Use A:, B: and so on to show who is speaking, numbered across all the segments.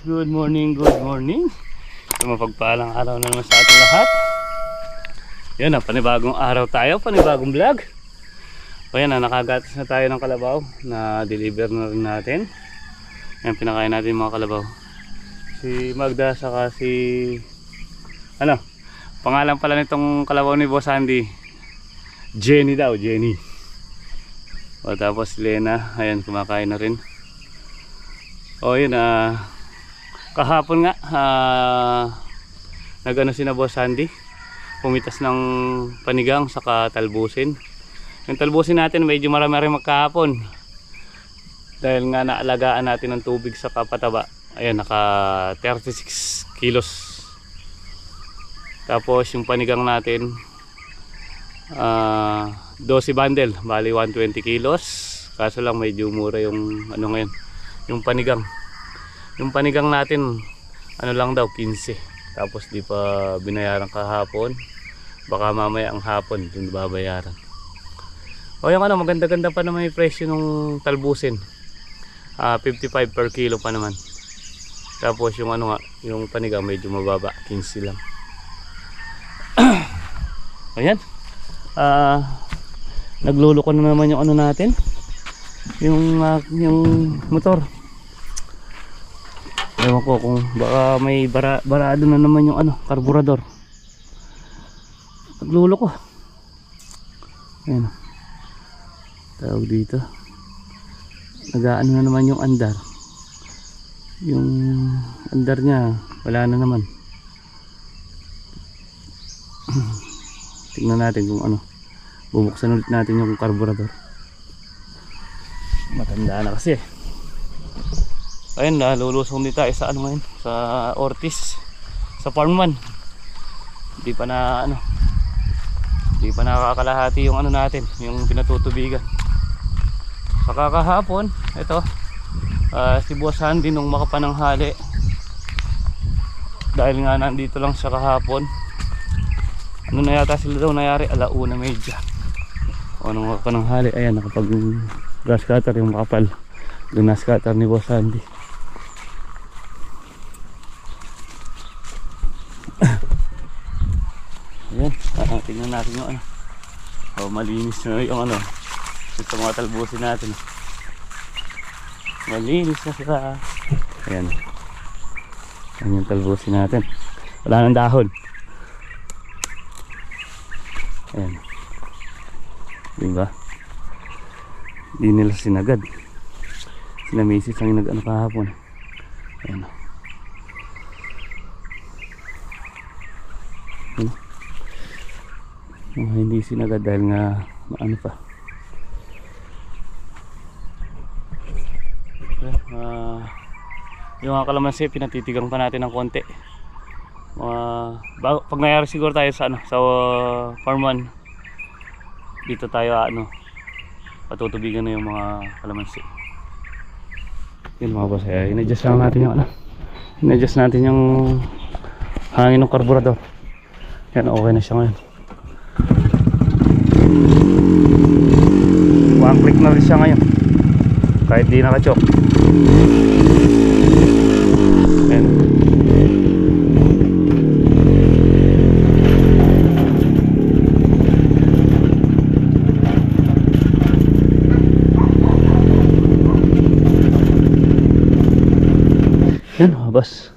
A: good morning, good morning. So, mapagpalang araw na naman sa ating lahat. Yan na, panibagong araw tayo, panibagong vlog. O yan na, nakagatas na tayo ng kalabaw na deliver na rin natin. Yan, pinakain natin mga kalabaw. Si Magda, saka si... Ano? Pangalan pala nitong kalabaw ni Boss Andy. Jenny daw, Jenny. O tapos Lena, ayan, kumakain na rin. O yun, ah... kahapon nga, ah... nagano si na Boss Andy. Pumitas ng panigang saka talbusin. Yung talbusin natin medyo marami rin magkahapon. Dahil nga naalagaan natin ng tubig sa kapataba. Ayan, naka 36 kilos. Tapos yung panigang natin, ah 12 bundle, bali 120 kilos. Kaso lang medyo mura yung ano ngayon, yung panigang. Yung panigang natin, ano lang daw, 15. Tapos di pa binayaran kahapon. Baka mamaya ang hapon, dun babayaran. O yung ano, maganda-ganda pa naman yung presyo nung talbusin. Ah, 55 per kilo pa naman. Tapos yung ano nga, yung panigang medyo mababa, 15 lang. Ayan. Ah, nagluluko na naman yung ano natin. Yung ah, yung motor. Ewan ko kung baka may bara, barado na naman yung ano, karburador. Nagluluko. Ayan. Tawag dito. Nagaano na naman yung andar. Yung andar niya, wala na naman. Tingnan natin kung ano. Bubuksan ulit natin yung carburetor. Matanda na kasi. Ayun na, lulusong din tayo sa ano ngayon, sa Ortiz, sa Farmman. Hindi pa na ano, hindi pa nakakalahati yung ano natin, yung pinatutubigan. Sa kakahapon, ito, ah, si Boss Handy nung makapananghali. Dahil nga nandito lang siya kahapon, ano na yata sila daw nangyari alauna medya o nung ako ng hali ayan nakapag grass cutter yung makapal grass cutter ni Boss Andy ayan ah, tingnan natin yung ano oh, malinis na yung ano ito mga talbusin natin malinis na sila ayan ayan yung talbusin natin wala nang dahon Ayan. Diba? Di nila sinagad. Sina ang nag-ano kahapon. Ayan. Ayan. Mga hindi sinagad dahil nga ano pa. Ah, yung mga kalamansi pinatitigang pa natin ng konti. Uh, bago, pag nangyari siguro tayo sa ano sa uh, farm 1 dito tayo ah, ano patutubigan na yung mga kalamansi. Yun mga boss eh, in-adjust lang natin yung ano in-adjust natin yung hangin ng karburador. Yan okay na siya ngayon one click na rin siya ngayon kahit di nakachok yan Yan, mga boss.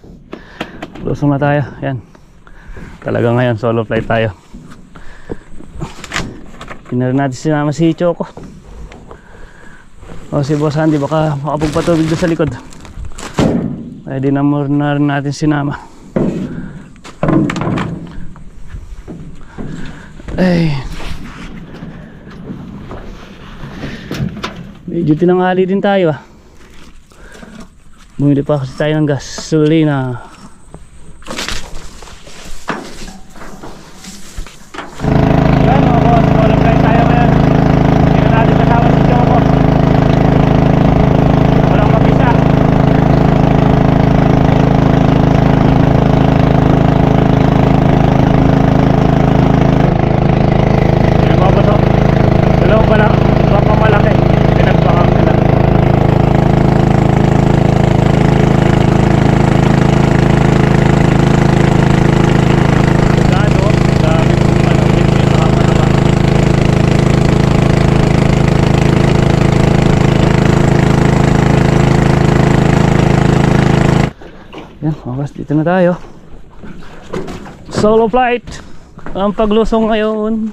A: Lusong na tayo. Yan. Talaga ngayon, solo flight tayo. Pinarin natin sinama si Choco. O si Boss Andy, baka makapagpatubig doon sa likod. Pwede na mo na rin natin sinama. Ay. Medyo tinanghali din tayo ah. Bumili pa kasi tayo ng gasolina. Yan mga boss, wala flight tayo ngayon. Tingnan natin kasama si Choco. Walang mapisa. Yan mga boss, oh. Dalawang pala, baka malaki. Pinagbakang nila. Yan, oras dito na tayo. Solo flight. Ang paglusong ngayon.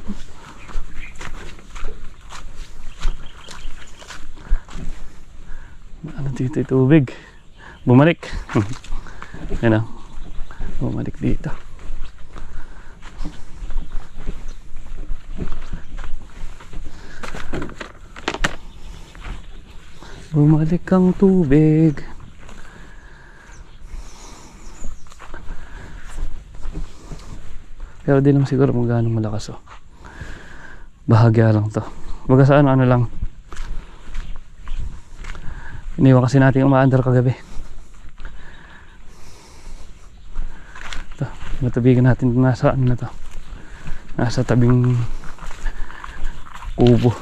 A: Ano dito tubig? Bumalik. Yan o. Bumalik dito. Bumalik ang tubig. Pero di naman siguro kung gaano malakas oh. Bahagya lang to. Baga sa ano, ano lang. Iniwan kasi natin umaandar kagabi. Ito, matubigan natin nasa ano na to. Nasa tabing kubo.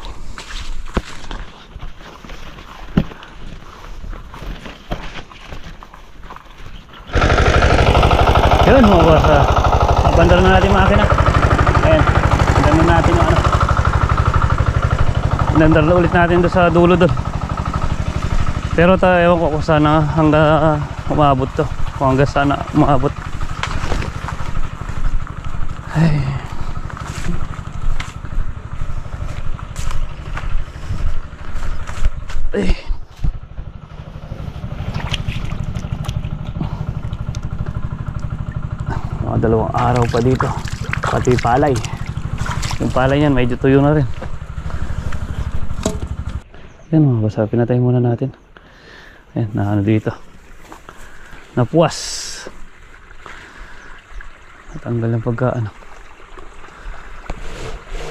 A: Yun, mga boss. ah. Bandar na natin yung makina. Ayan. Bandar na natin yung ano. Bandar na ulit natin doon sa dulo doon. Pero ta, ewan ko kung sana hanggang ah, umabot to. Kung hanggang sana umabot. Ay. Ay. Mga dalawang araw pa dito. Pati palay. Yung palay yan, medyo tuyo na rin. Yan mga boss, ah, pinatay muna natin. Ayan, na ano dito. Napuwas. Natanggal ng pagka ano.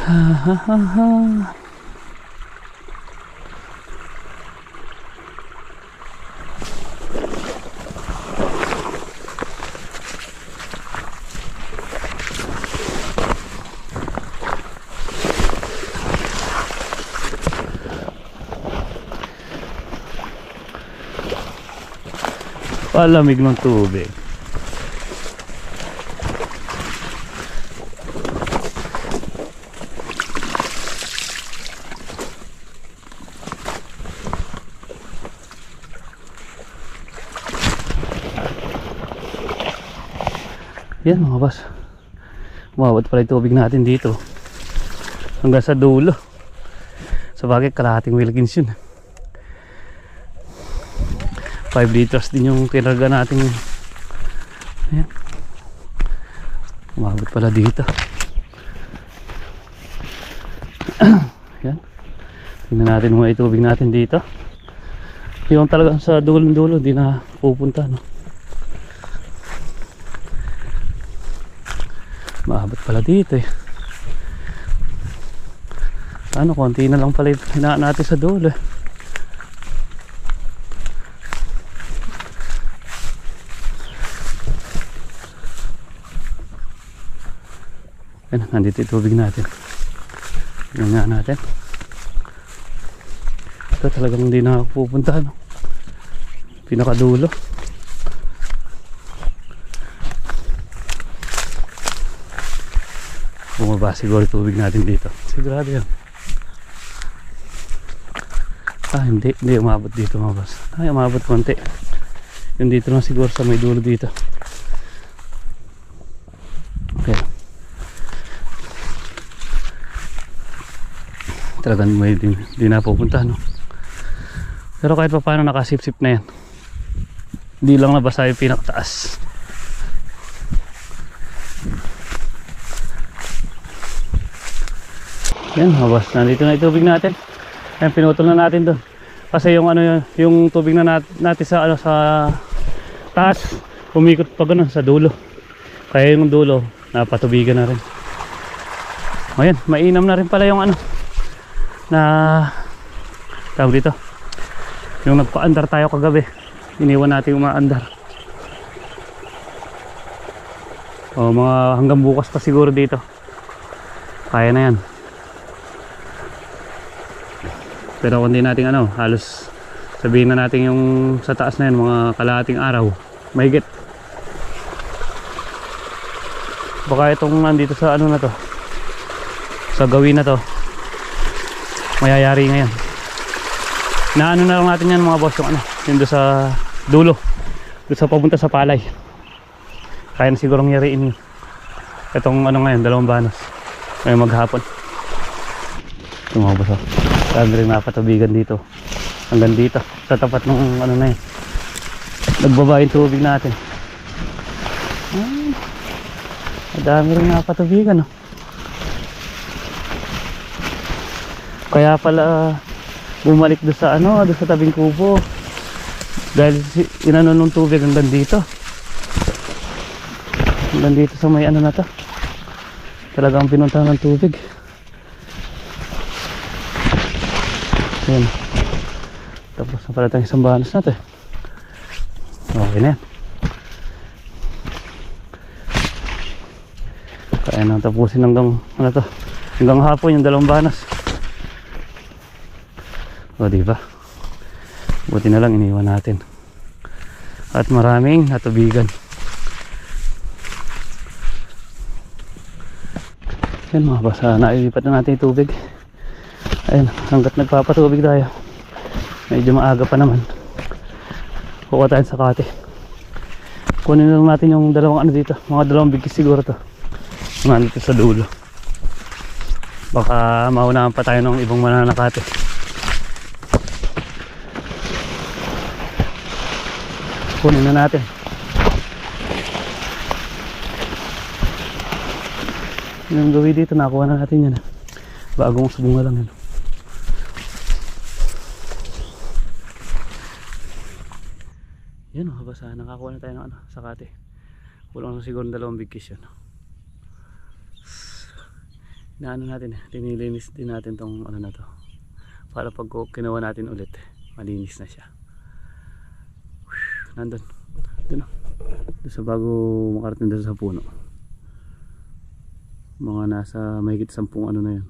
A: Ha ha ha ha. Palamig ng tubig. Yan mga boss. Umabot pala yung tubig natin dito. Hanggang sa dulo. Sa bagay, kalahating Wilkins yun. 5 liters din yung kinarga natin. Ayan. Umabot pala dito. Ayan. Tingnan natin mga itubig natin dito. Yung talagang sa dulo dulo di na pupunta no? Maabot pala dito eh. Ano konti na lang pala hinaan natin sa dulo eh Ayan, nandito yung tubig natin. Tingnan nga natin. Ito talagang hindi na ako pupunta. No? Pinakadulo. Bumaba siguro tubig natin dito. Sigurado yan. Ah, hindi. Hindi umabot dito mga boss. Ay, umabot konti. Yung dito lang siguro sa may dulo dito. Okay. Talagang may di, di na pupunta no? Pero kahit pa paano nakasip-sip na yan. Di lang nabasa yung pinakataas. Yan habas nandito na yung tubig natin. Yan pinutol na natin doon kasi yung ano yun, yung tubig na nat- natin sa ano sa taas umikot pa ganun sa dulo. Kaya yung dulo napatubigan na rin. Ayan, mainam na rin pala yung ano na tawag dito. Yung nagpa-andar tayo kagabi iniwan natin yung mga-andar o mga hanggang bukas pa siguro dito. Kaya na yan. Pero kung di natin ano halos sabihin na natin yung sa taas na yan mga kalahating araw mahigit. Baka itong nandito sa ano na to sa gawin na to mayayari ngayon na ano na lang natin yan mga boss yung ano doon sa dulo Doon sa papunta sa palay. Kaya na sigurong yariin yun. Itong ano ngayon, dalawang banos. Ngayon maghapon. Tumabos ako. Dami rin nakatubigan dito. Hanggang dito. Sa tapat ng ano na yun. Nagbaba yung tubig natin. Ay, madami rin nakatubigan. Oh. Kaya pala bumalik doon sa ano, doon sa tabing kubo. Dahil inano nung tubig hanggang dito. Hanggang dito sa may ano na to. Talagang pinuntahan ng tubig. Yan. Tapos na pala tayong isang bahanas natin. Okay na yan. Kaya nang tapusin hanggang ano to. Hanggang hapon yung dalawang bahanas. O di ba? Buti na lang iniwan natin. At maraming natubigan. Yan mga basa, nailipat na natin yung tubig. Ayun, hanggat nagpapatubig tayo. Medyo maaga pa naman. Kuha tayo sa kate. Kunin lang natin yung dalawang ano dito. Mga dalawang bigkis siguro to. Mga dito sa dulo. Baka maunahan pa tayo ng ibang mananakate. Kunin na natin. Yung gawin dito, nakuha na natin yan. ah. Bagong subunga lang yan. Yan mga basa, nakakuha na tayo ng ano, sakate. Kulang na siguro ng dalawang bigkis yun. Inaano natin, eh, tinilinis din natin tong ano na to. Para pag kinuha natin ulit, malinis na siya. Nandun. Doon oh. Doon sa bago makarating doon sa puno. Mga nasa mahigit sampung ano na yun.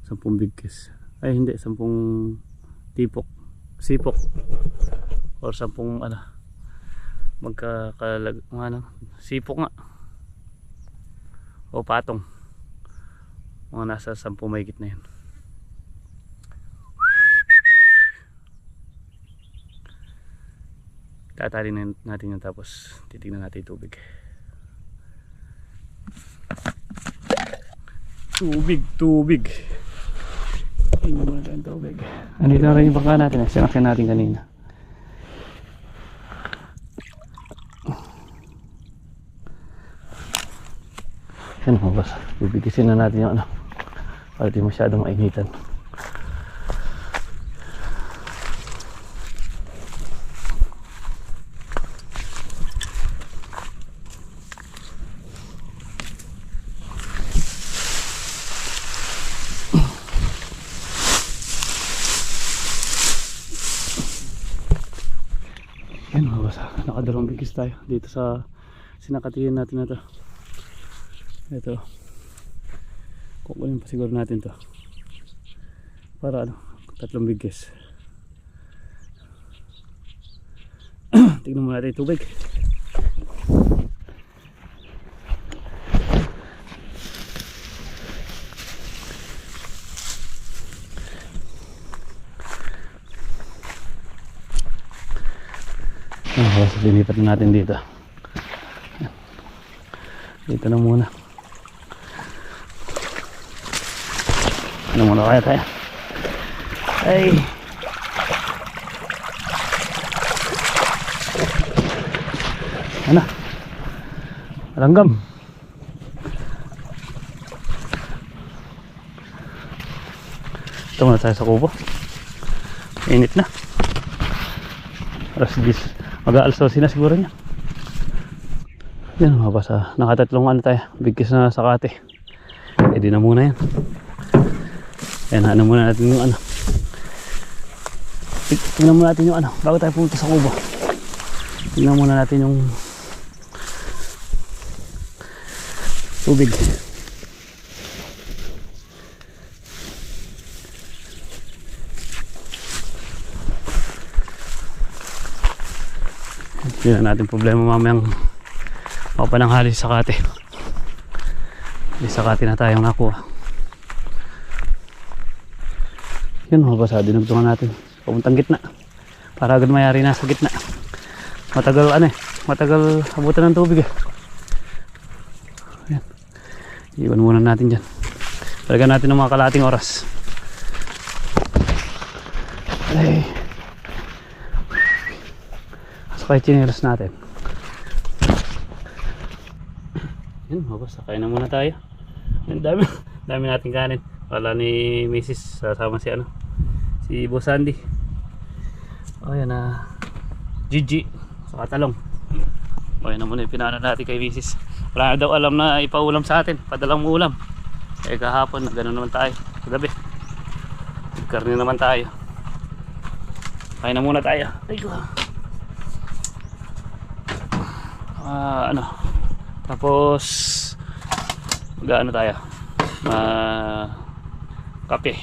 A: Sampung bigkis. Ay hindi, sampung tipok. Sipok. Or sampung ano. Magkakalag, mga ano. Sipok nga. O patong. Mga nasa sampung mahigit na yun. Tatali na natin yun tapos titignan natin yung tubig. Tubig, tubig. Tingnan muna tayo tubig. Andito na rin yung bangka natin. eh. Sinakyan natin kanina. Yan mga boss. Bibigisin na natin yung ano. Para di masyadong mainitan. Yan mga boss. Nakadalawang bigis tayo dito sa sinakatiyan natin na to. Ito. Kukunin pa siguro natin to. Para ano, tatlong bigis. Tignan mo natin yung tubig. Ah, so linipat na natin dito. Dito na muna. Ano muna kaya tayo? Ay! Ano? Langgam. Ito muna tayo sa kubo. Init na. Alas 10. Mag-aalsosin na siguro niya. Yan mga basa. Nakatatlong ano tayo. Bigkis na sakate. E di na muna yan. Yan, ano muna natin yung ano. Tingnan muna natin yung ano. Bago tayo pumunta sa kubo. Tingnan muna natin yung tubig. Hindi na natin problema mamayang mapananghali sa kate. May sakati na tayong nakuha. Yun mga basa, dinugtungan natin. Papuntang gitna. Para agad mayari na sa gitna. Matagal ano eh. matagal abutan ng tubig eh. Ayan. Iwan muna natin dyan. Talaga natin ng mga kalating oras. Ay. Asa kayo chinelas natin. Yan, mabas. Sakay na muna tayo. Ang dami, dami nating kanin. Wala ni Mrs. Sasama si ano. Si Boss Andy. O yan na. Gigi. Saka talong. O yan na muna yung pinano natin kay Mrs. Wala na daw alam na ipaulam sa atin. Padalang ulam. Eh kahapon, gano'n naman tayo. Kagabi. Karne naman tayo. Kain na muna tayo. Ay ko. Ah, ano. Tapos mag-ano tayo? Ma kape.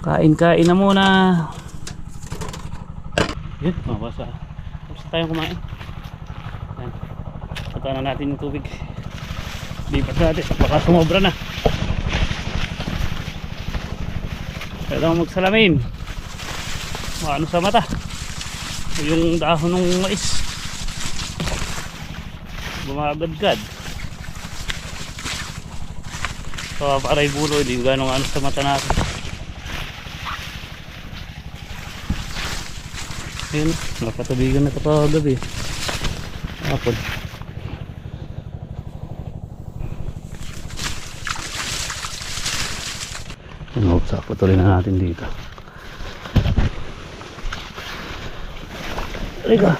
A: Kain-kain na muna. Yun, mabasa. Tapos tayong kumain. Yan. Punta na natin yung tubig. Lipat natin. Baka sumobra na. Kailangan magsalamin. Maano sa mata. Yung dahon ng mais. Bumagadgad. So, paray bulo, hindi gano'ng ano sa mata natin. Ayun, nakatubigan na ito pa gabi. Hapon. Ano, sa patuloy na natin dito. Halika.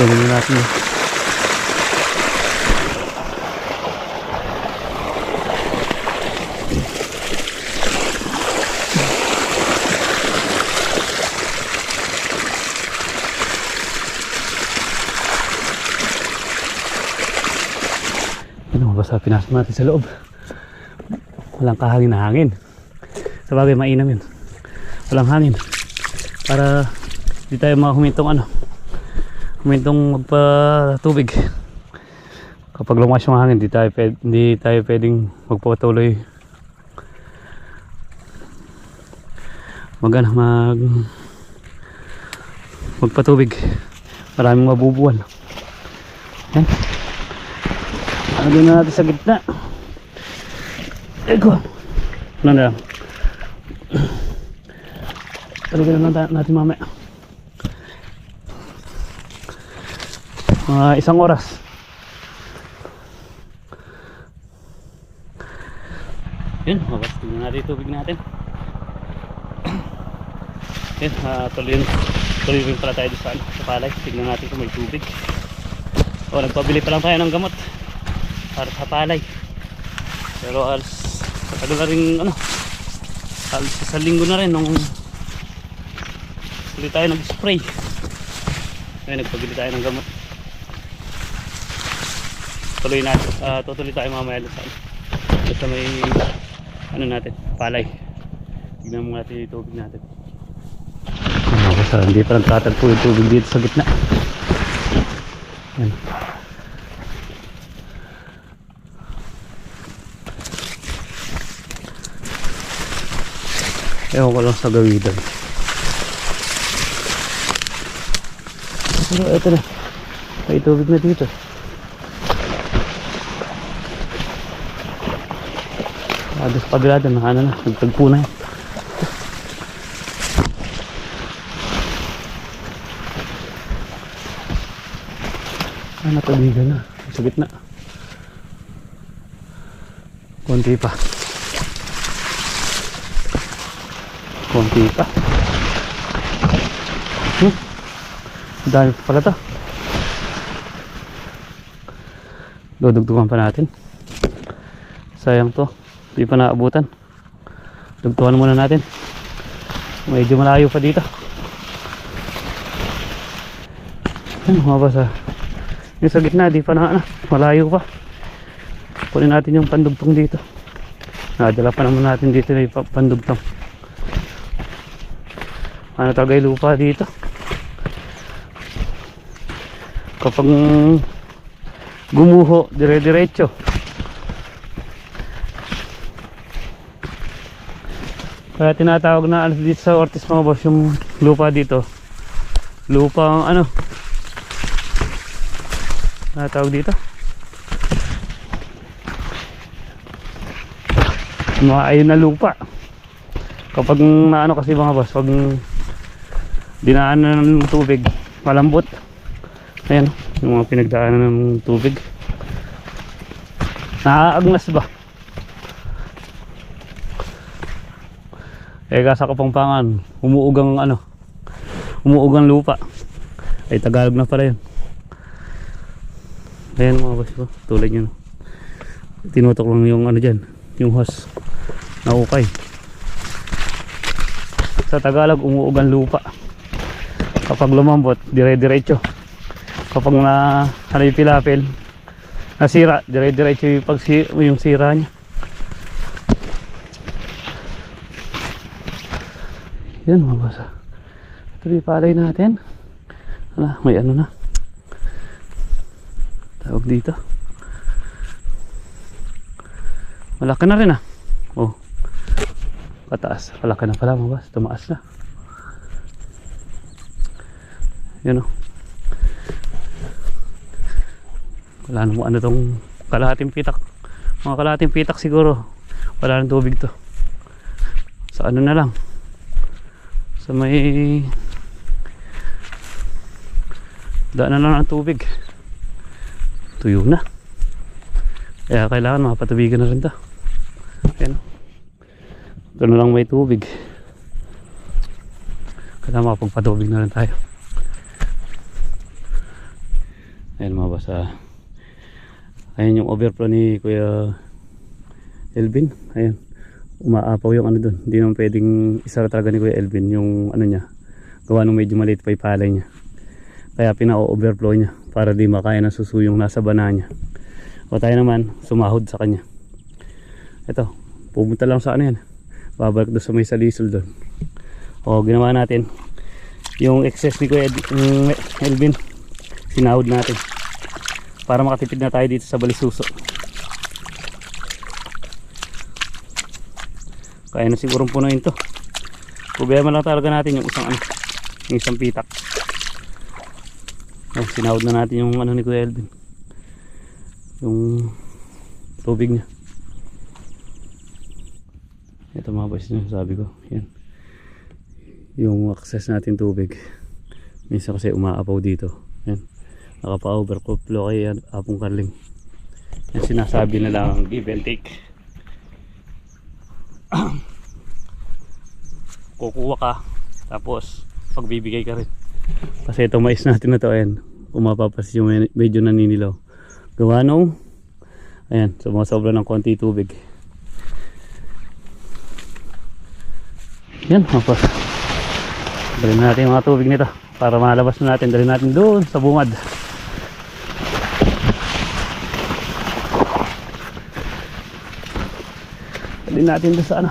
A: Tuloy na natin. yun. Ano, basta pinasok natin sa loob. Walang kahangin na hangin. Sa bagay, mainam yun. Walang hangin. Para di tayo mahumintong ano. Humintong magpa tubig. Kapag lumas yung hangin, di tayo, pwed, hindi tayo pwedeng magpatuloy. Mag ano, mag magpatubig. Maraming mabubuwan. Yan. Lagyan na natin sa gitna. Eko. Ano na lang. Lagyan na natin mamaya. Mga isang oras. Yun, mabas tingnan natin tubig natin. Yun, uh, tuloy, tuloy rin pala tayo sa, sa palay. Tignan natin kung may tubig. O, nagpabili pa lang tayo ng gamot para sa palay pero alas tagal na rin ano alas sa linggo na rin nung tuloy tayo nag spray ngayon nagpabili tayo ng gamot tuloy na uh, tutuloy tayo mamaya sa, sa may ano natin palay tignan mo natin yung tubig natin kasi hindi pa nagtatagpo yung tubig dito sa gitna yan Ewan ko lang sa gawidan. Pero eto na. May tubig na dito. Doon sa kabila doon, ano na, nagtagpo na yan. Ah, natubigan na. Sa gitna. Konti pa. Konti pa. Hmm. Dami pa pala to. Dudugtugan pa natin. Sayang to. Hindi pa naabutan. Dugtugan muna natin. Medyo malayo pa dito. Ano, mabas ah. Yung sa gitna, di pa na, ano, malayo pa. Kunin natin yung pandugtong dito. Nadala pa naman natin dito na yung pa- pandugtong. Ano tagay lupa dito? kapag gumuho dire-diretso kaya tinatawag na ano dito sa Ortiz mga boss yung lupa dito. Lupa ano? Tinatawag dito. Maayon na lupa. Kapag naano kasi mga boss pag dinaanan ng tubig malambot. Ayan yung mga pinagdaanan ng tubig. Naaagnas ba eh kasa kapangpangan umuugang ano? Umuugang lupa. Ay Tagalog na pala yun. Ayan mga boss ko. Tulad yun. Tinutok lang yung ano dyan yung hose na ukay. Sa Tagalog umuugang lupa. Kapag lumambot dire-diretso. Kapag na ano yung pilapil nasira dire-diretso yung, pagsi, yung sira niya yan mga basa ito yung palay natin. Ala, may ano na. Tawag dito. Malaki na rin ah. Oh. Pataas. Malaki na pala mga bas tumaas na. Yun oh. Wala nang ano tong kalahating pitak. Mga kalahating pitak siguro. Wala nang tubig to. Sa ano na lang sa may daanan na ng tubig. Tuyo na. Kaya kailangan makapatubigan na rin to. Ayan. Ito lang may tubig. Kailangan makapagpatubig na rin tayo. Ayan mga basa ayan yung overflow ni Kuya Elvin. Ayan umaapaw yung ano dun. Hindi naman pwedeng isara talaga ni Kuya Elvin yung ano niya gawa nung medyo maliit pa yung niya. Kaya pinaka-overflow niya para di makaya ng susuyong nasa bana niya. O tayo naman sumahod sa kanya. Ito pumunta lang sa ano yan. Babalik doon sa may salisol doon. O ginawa natin yung excess ni Kuya yung Elvin. Sinahod natin. Para makatipid na tayo dito sa Balisuso kaya na siguro punuin to problema lang talaga natin yung isang ano yung isang pitak. Ay sinahod na natin yung ano ni Kuya Elvin. Yung tubig niya. Ito mga boys sabi ko. Yan. Yung access natin tubig. Minsan kasi umaapaw dito. Yan. Nakapa-overflow kay Apong Carling yan sinasabi na lang give and take kukuha ka tapos pagbibigay ka rin. Kasi ito mais natin na to ayan umapapas yung med- medyo naninilaw. Gawa nung ayan sumasobra ng konti tubig. Yan tapos dalhin natin yung mga tubig nito para malabas na natin dalhin natin doon sa bungad dalhin natin doon sa ano.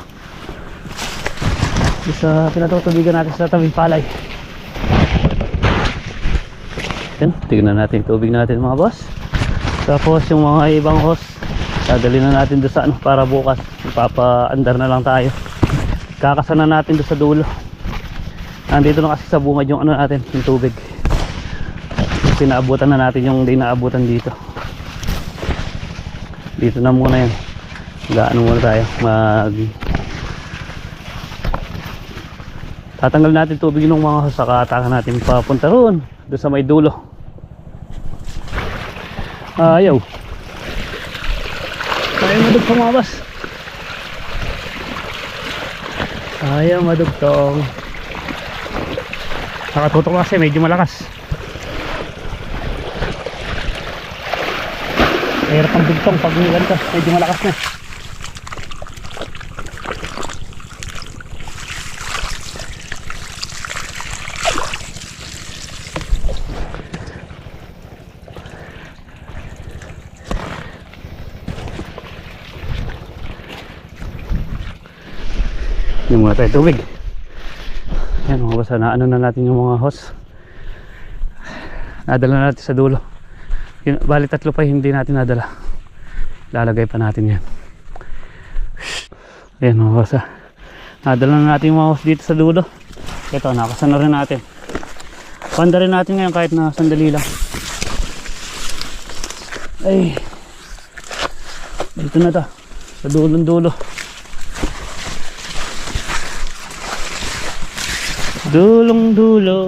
A: Doon sa pinatutubigan natin sa tabing palay. Yan tignan natin tubig natin mga boss. Tapos yung mga ibang hose dadali na natin doon sa ano para bukas. Ipapaandar na lang tayo. Kakasana natin doon sa dulo. Nandito na kasi sa bungad yung ano natin yung tubig. Pinaabutan na natin yung hindi naabutan dito. Dito na muna yun gaano muna tayo? Mag tatanggal natin tubig ng mga saka atakan natin papunta roon doon sa may dulo. Ayaw. Ayaw madugtong mga boss. Ayaw madugtong. Nakatutok kasi medyo malakas. Mahirap ang dugtong pag ganito medyo malakas na yung mga tayo tubig yan mga basa na ano na natin yung mga hose Nadala natin sa dulo. Yun, bali tatlo pa hindi natin nadala. Lalagay pa natin yan. Ayan mga boss ah. Nadala na natin yung mga boss dito sa dulo. Ito, nakasan na rin natin. Panda rin natin ngayon kahit na sandali lang. Ay. Dito na to. Sa dulong dulo. Dulong dulo.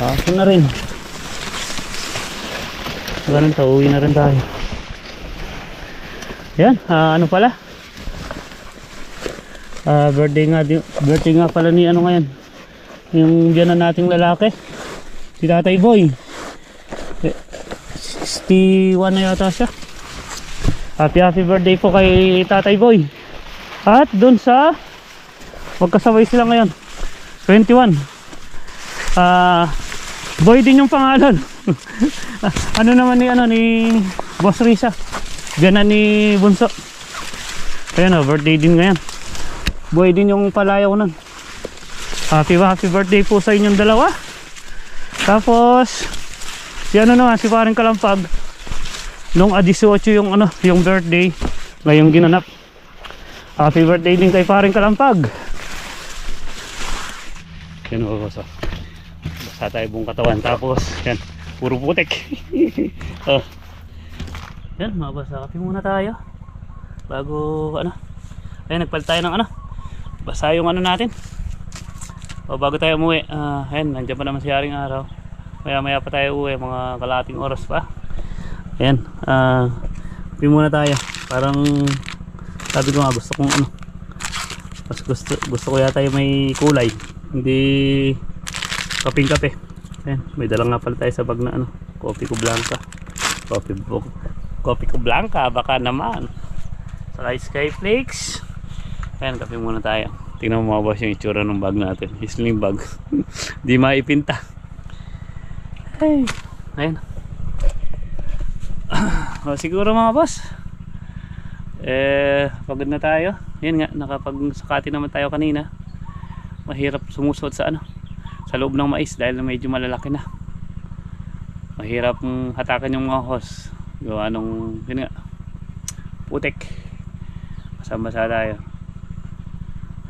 A: Kaso na rin. Ganun to, uwi na rin tayo. Yan, ah, ano pala? Ah, birthday nga, birthday nga pala ni ano ngayon. Yung biyanan nating lalaki. Si Tatay Boy. Eh, 61 na yata siya. Happy happy birthday po kay Tatay Boy. At dun sa magkasabay sila ngayon. 21. Ah, Boy din yung pangalan. ano naman ni ano ni Boss Risa. Ganan ni Bunso. Ayan o, birthday din ngayon. Boy din yung palayaw nun. Happy happy birthday po sa inyong dalawa. Tapos, si ano naman, si paring kalampag. Nung a 18 yung ano, yung birthday. Ngayong ginanap. Happy birthday din kay paring kalampag. Yan o, boss. oh. Basta tayo buong katawan. Tapos, yan, puro putik. oh. Yan, mabasa kape muna tayo. Bago, ano, ayun, nagpalit tayo ng ano. Basa yung ano natin. O bago tayo umuwi, ah, ayun, nandiyan pa naman si Haring Araw. Maya maya pa tayo uwi, mga kalating oras pa. Ayan, uh, muna tayo. Parang, sabi ko nga, gusto kong ano, mas gusto, gusto ko yata yung may kulay. Hindi kaping kape. Ayan, may dala nga pala tayo sa bag na ano, kopi ko blanca. Kopi, kopi ko blanca, baka naman. Saka sky flakes. Ayan, kape muna tayo. Tingnan mo mga boss yung itsura ng bag natin. Sling bag. Di maipinta. Ay, ayan. o, siguro mga boss. Eh, pagod na tayo. Yan nga, nakapagsakati naman tayo kanina. Mahirap sumusot sa ano. Sa loob ng mais dahil medyo malalaki na. Mahirap hatakan yung mga hose. Yung anong, yun nga, putik. Masama-sa tayo.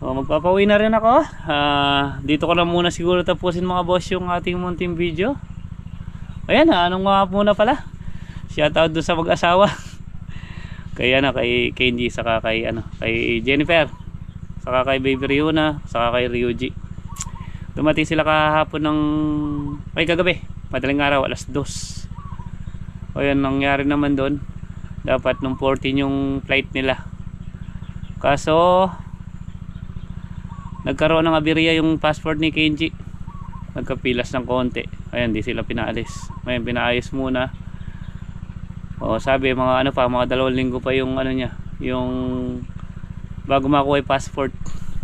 A: O, magpapauwi na rin ako. Ah, dito ko na muna siguro tapusin mga boss yung ating munting video. Ayan, ah, anong nga muna pala? Shoutout doon sa mag-asawa. kay ano, kay Kenji, saka kay ano, kay Jennifer. Saka kay Baby Riona, saka kay Ryuji. Dumating sila kahapon ng ay kagabi, madaling araw alas 2. O yan nangyari naman doon. Dapat nung 14 yung flight nila. Kaso nagkaroon ng aberya yung passport ni Kenji nagkapilas ng konti ayan di sila pinaalis ngayon pinaayos muna o sabi mga ano pa mga dalawang linggo pa yung ano niya yung bago makuha yung passport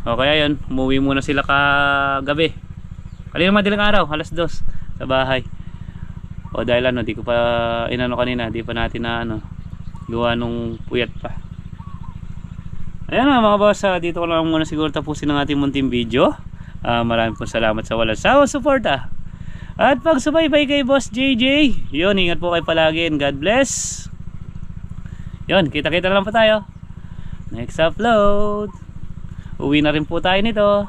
A: o kaya yun umuwi muna sila kagabi kanina madaling araw alas dos sa bahay o dahil ano di ko pa inano kanina di pa natin na ano gawa nung puyat pa Ayan na mga boss, ah, dito ko lang muna siguro tapusin ang ating munting video. Ah, maraming po salamat sa walang sawang suporta. At pagsubaybay kay Boss JJ. Yun, ingat po kayo palagi and God bless. Yun, kita-kita na lang po tayo. Next upload. Uwi na rin po tayo nito.